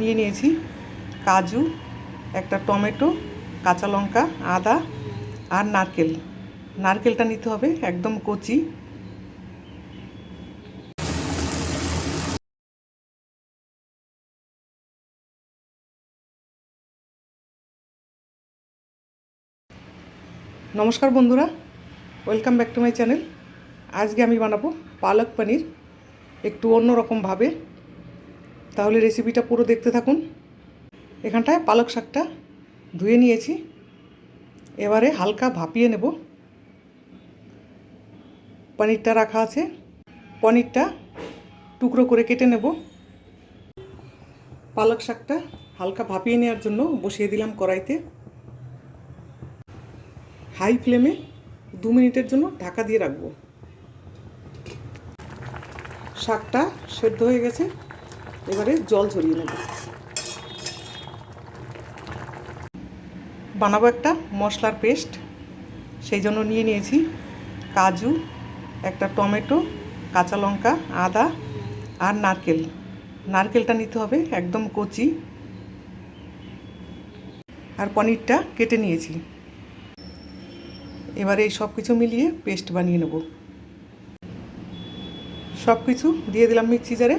নিয়ে নিয়েছি। কাজু, একটা টমেটো, কাঁচা লঙ্কা, আদা আর নারকেল। নারকেলটা নিতে হবে একদম কচি। নমস্কার বন্ধুরা, welcome back to my channel. আজকে আমি বানাবো পালক পনির, একটু অন্যরকমভাবে। তাহলে রেসিপিটা পুরো দেখতে থাকুন। এখানটায় পালক শাকটা ধুয়ে নিয়েছি। এবারে হালকা ভাপিয়ে নেব। পনিরটা রাখা আছে। পনিরটা টুকরো করে কেটে নেব। পালক শাকটা হালকা ভাপিয়ে নেওয়ার জন্য বসিয়ে দিলাম কড়াইতে। হাই ফ্লেমে দু মিনিটের জন্য ঢাকা দিয়ে রাখব। শাকটা সেদ্ধ হয়ে গেছে। এবারে জল ঝরিয়ে নেব। বানাবো একটা মশলার পেস্ট। সেই জন্য নিয়ে নিয়েছি কাজু, একটা টমেটো, কাঁচা লঙ্কা, আদা আর নারকেল। নারকেলটা নিতে হবে একদম কচি। আর পনিরটা কেটে নিয়েছি। এবারে এই সব কিছু মিলিয়ে পেস্ট বানিয়ে নেব। সব কিছু দিয়ে দিলাম মিক্সি জারে।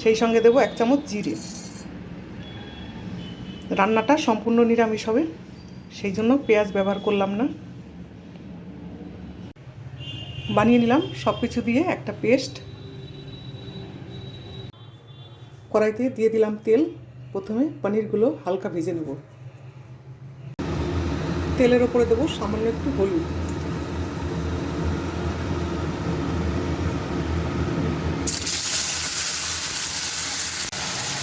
সেই সঙ্গে দেবো এক চামচ জিরে। রান্নাটা সম্পূর্ণ নিরামিষ হবে, সেই জন্য পেঁয়াজ ব্যবহার করলাম না। বানিয়ে নিলাম সব কিছু দিয়ে একটা পেস্ট। কড়াইতে দিয়ে দিলাম তেল। প্রথমে পনিরগুলো হালকা ভেজে নেব। তেলের ওপরে দেবো সামান্য একটু হলুদ।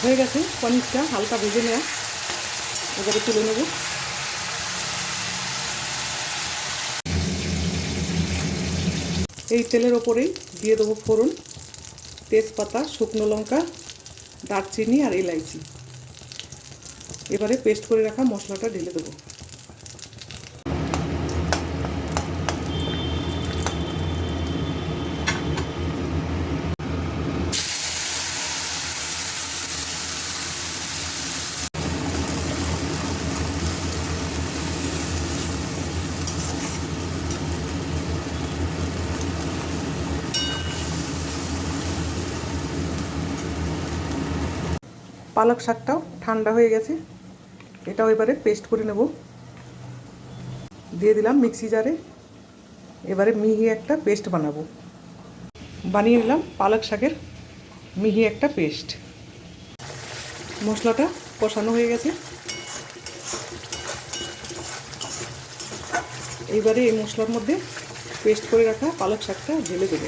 হয়ে গেছে, পনিরটা হালকা ভেজে নেওয়া। এবারে তুলে নেব। এই তেলের ওপরেই দিয়ে দেবো ফোড়ন, তেজপাতা, শুকনো লঙ্কা, দারচিনি আর এলাইচি এবারে পেস্ট করে রাখা মশলাটা ঢেলে দেবো। পালক শাকটাও ঠান্ডা হয়ে গেছে। এটাও এবারে পেস্ট করে নেব। দিয়ে দিলাম মিক্সি জারে এবারে মিহি একটা পেস্ট বানাবো। বানিয়ে নিলাম পালক শাকের মিহি একটা পেস্ট মশলাটা কষানো হয়ে গেছে। এইবারে এই মশলার মধ্যে পেস্ট করে রাখা পালক শাকটা ঢেলে দেবো।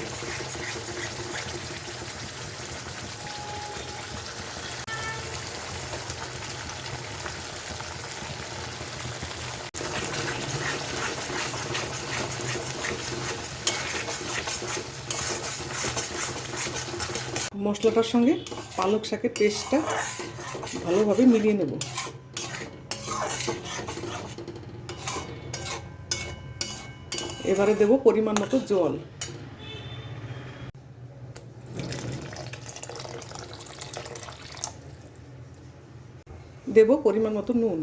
মশলাটার সঙ্গে পালক শাকের পেস্টটা ভালোভাবে মিলিয়ে নেব। এবারে দেব পরিমাণ মতো জল। দেব পরিমাণ মতো নুন।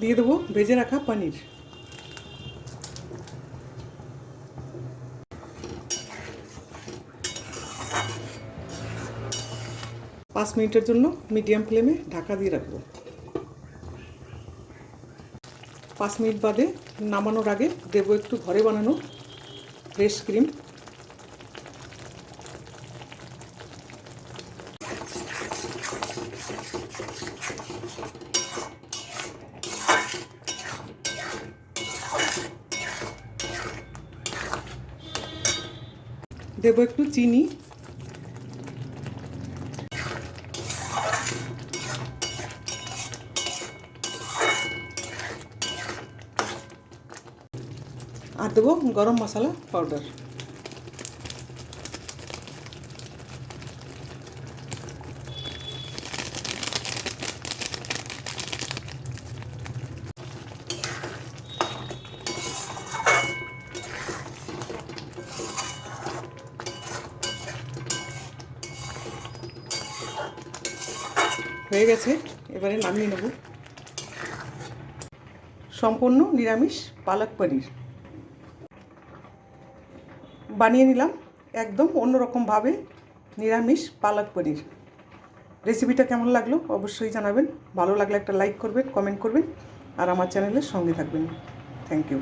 দিয়ে দেবো ভেজে রাখা পনির। পাঁচ মিনিটের জন্য মিডিয়াম ফ্লেমে ঢাকা দিয়ে রাখব। পাঁচ মিনিট বাদে নামানোর আগে দেবো একটু ঘরে বানানো ফ্রেশ ক্রিম। দেবো একটু চিনি। আর দেবো গরম মশলা পাউডার হয়ে গেছে, এবারে নামিয়ে নেব। সম্পূর্ণ নিরামিষ পালক পনির। বানিয়ে নিলাম একদম অন্যরকমভাবে নিরামিষ পালক পনির। রেসিপিটা কেমন লাগল অবশ্যই জানাবেন। ভালো লাগলে একটা লাইক করবেন, কমেন্ট করবেন, আর আমার চ্যানেলের সঙ্গে থাকবেন। Thank you.